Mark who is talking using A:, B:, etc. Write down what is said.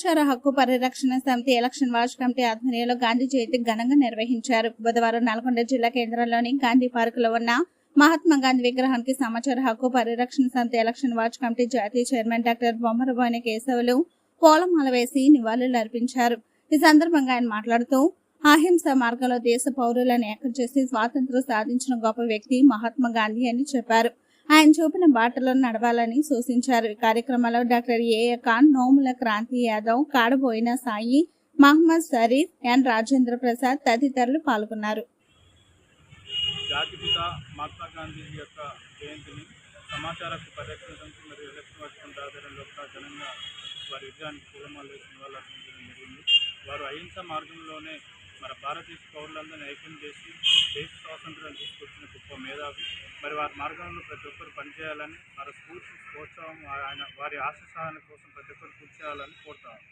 A: సమాచార హక్కు పరిరక్షణ సమితి ఎలక్షన్ వాచ్ కమిటీ ఆధ్వర్యంలో గాంధీ జయంతి ఘనంగా నిర్వహించారు. బుధవారం నల్గొండ జిల్లా కేంద్రంలోని గాంధీ పార్క్లో ఉన్న మహాత్మా గాంధీ విగ్రహానికి సమాచార హక్కు పరిరక్షణ సమితి ఎలక్షన్ వాచ్ కమిటీ జాతీయ చైర్మన్ డాక్టర్ బొమ్మరబోయిన కేశవులు పూలమాల వేసి నివాళులు అర్పించారు. ఈ సందర్భంగా ఆయన మాట్లాడుతూ అహింస మార్గంలో దేశ పౌరులను ఏకం చేసి స్వాతంత్రం సాధించిన గొప్ప వ్యక్తి మహాత్మా గాంధీ అని చెప్పారు. ఆయన చూపిన బాటలో నడవాలని సూచించారు. ఈ కార్యక్రమంలో డాక్టర్ ఏఏ ఖాన్ నోముల క్రాంతి యాదవ్ కాడబోయిన సాయి మహమ్మద్ షరీఫ్ ఎన్. రాజేంద్ర ప్రసాద్ తదితరులు పాల్గొన్నారు.
B: జాతిపిత మహాత్మా గాంధీ యొక్క జయంతిని సమాచార హక్కు మరియు ఎలక్షన్ వర్గం ఘనంగా వారి విజయానికి పూలమాలు వేసిన వాళ్ళు అర్పించడం జరిగింది. వారు అహింస మార్గంలోనే మన భారతదేశ పౌరులందరినీ ఐక్యం చేసి దేశ స్వాతంత్రం తీసుకొచ్చిన గొప్ప మేధావి మరి వారి మార్గంలో ప్రతి ఒక్కరు పనిచేయాలని వారి స్ఫూర్తి ప్రోత్సాహం ఆయన వారి ఆశ సాధన కోసం ప్రతి ఒక్కరు కృషి చేయాలని కోరుతాను